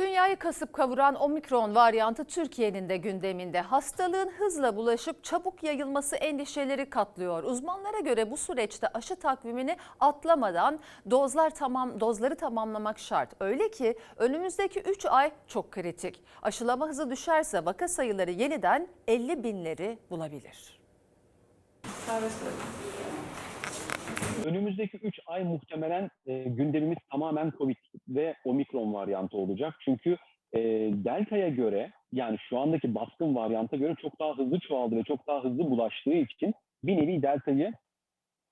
Dünyayı kasıp kavuran omikron varyantı Türkiye'nin de gündeminde. Hastalığın hızla bulaşıp çabuk yayılması endişeleri katlıyor. Uzmanlara göre bu süreçte aşı takvimini atlamadan dozlar tamam dozları tamamlamak şart. Öyle ki önümüzdeki 3 ay çok kritik. Aşılama hızı düşerse vaka sayıları yeniden 50 binleri bulabilir. Önümüzdeki 3 ay muhtemelen e, gündemimiz tamamen Covid ve Omikron varyantı olacak. Çünkü e, Delta'ya göre yani şu andaki baskın varyanta göre çok daha hızlı çoğaldı ve çok daha hızlı bulaştığı için bir nevi Delta'yı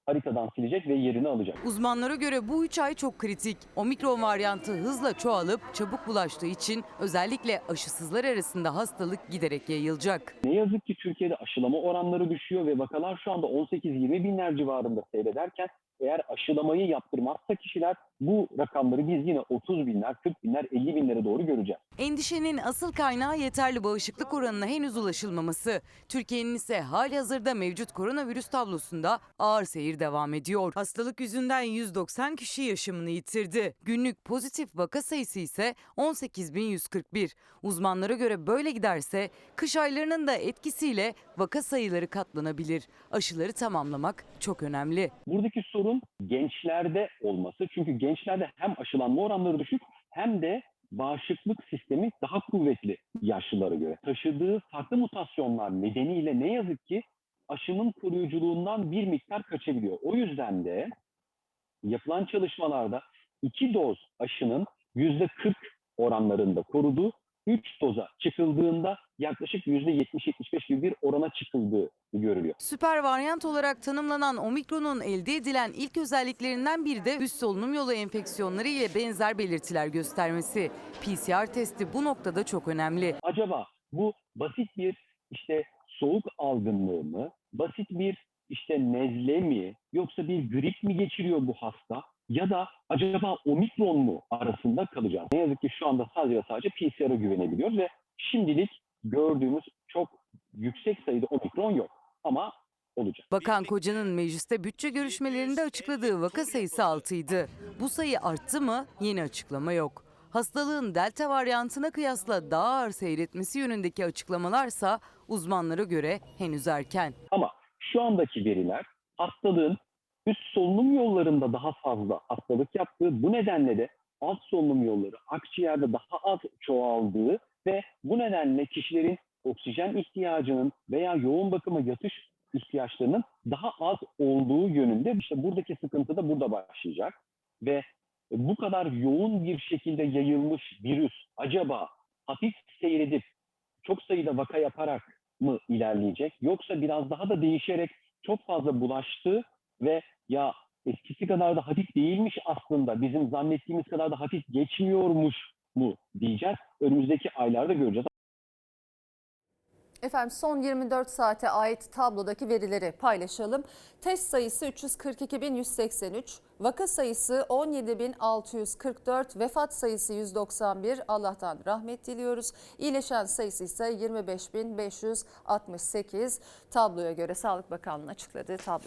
haritadan silecek ve yerini alacak. Uzmanlara göre bu 3 ay çok kritik. Omikron varyantı hızla çoğalıp çabuk bulaştığı için özellikle aşısızlar arasında hastalık giderek yayılacak. Ne yazık ki Türkiye'de aşılama oranları düşüyor ve vakalar şu anda 18-20 binler civarında seyrederken eğer aşılamayı yaptırmazsa kişiler bu rakamları biz yine 30 binler, 40 binler, 50 binlere doğru göreceğiz. Endişenin asıl kaynağı yeterli bağışıklık oranına henüz ulaşılmaması. Türkiye'nin ise hali hazırda mevcut koronavirüs tablosunda ağır seyir devam ediyor. Hastalık yüzünden 190 kişi yaşamını yitirdi. Günlük pozitif vaka sayısı ise 18.141. Uzmanlara göre böyle giderse kış aylarının da etkisiyle vaka sayıları katlanabilir. Aşıları tamamlamak çok önemli. Buradaki sorun gençlerde olması. Çünkü gençlerde hem aşılanma oranları düşük hem de bağışıklık sistemi daha kuvvetli yaşlılara göre. Taşıdığı farklı mutasyonlar nedeniyle ne yazık ki aşının koruyuculuğundan bir miktar kaçabiliyor. O yüzden de yapılan çalışmalarda iki doz aşının %40 oranlarında koruduğu, 3 doza çıkıldığında yaklaşık %70-75 gibi bir orana çıkıldığı görülüyor. Süper varyant olarak tanımlanan omikronun elde edilen ilk özelliklerinden biri de üst solunum yolu enfeksiyonları ile benzer belirtiler göstermesi. PCR testi bu noktada çok önemli. acaba bu basit bir işte soğuk algınlığı mı, basit bir işte nezle mi, yoksa bir grip mi geçiriyor bu hasta ya da acaba omikron mu arasında kalacağız? Ne yazık ki şu anda sadece ve sadece PCR'a güvenebiliyoruz ve şimdilik gördüğümüz çok yüksek sayıda omikron yok ama olacak. Bakan Koca'nın mecliste bütçe görüşmelerinde açıkladığı vaka sayısı 6 idi. Bu sayı arttı mı yeni açıklama yok. Hastalığın delta varyantına kıyasla daha ağır seyretmesi yönündeki açıklamalarsa uzmanlara göre henüz erken. Ama şu andaki veriler hastalığın üst solunum yollarında daha fazla hastalık yaptığı, bu nedenle de alt solunum yolları akciğerde daha az çoğaldığı nedenle kişilerin oksijen ihtiyacının veya yoğun bakıma yatış ihtiyaçlarının daha az olduğu yönünde. İşte buradaki sıkıntı da burada başlayacak ve bu kadar yoğun bir şekilde yayılmış virüs acaba hafif seyredip çok sayıda vaka yaparak mı ilerleyecek yoksa biraz daha da değişerek çok fazla bulaştı ve ya eskisi kadar da hafif değilmiş aslında bizim zannettiğimiz kadar da hafif geçmiyormuş mu diyeceğiz. Önümüzdeki aylarda göreceğiz. Efendim son 24 saate ait tablodaki verileri paylaşalım. Test sayısı 342.183, vaka sayısı 17.644, vefat sayısı 191. Allah'tan rahmet diliyoruz. İyileşen sayısı ise 25.568. Tabloya göre Sağlık Bakanlığı'nın açıkladığı tabloya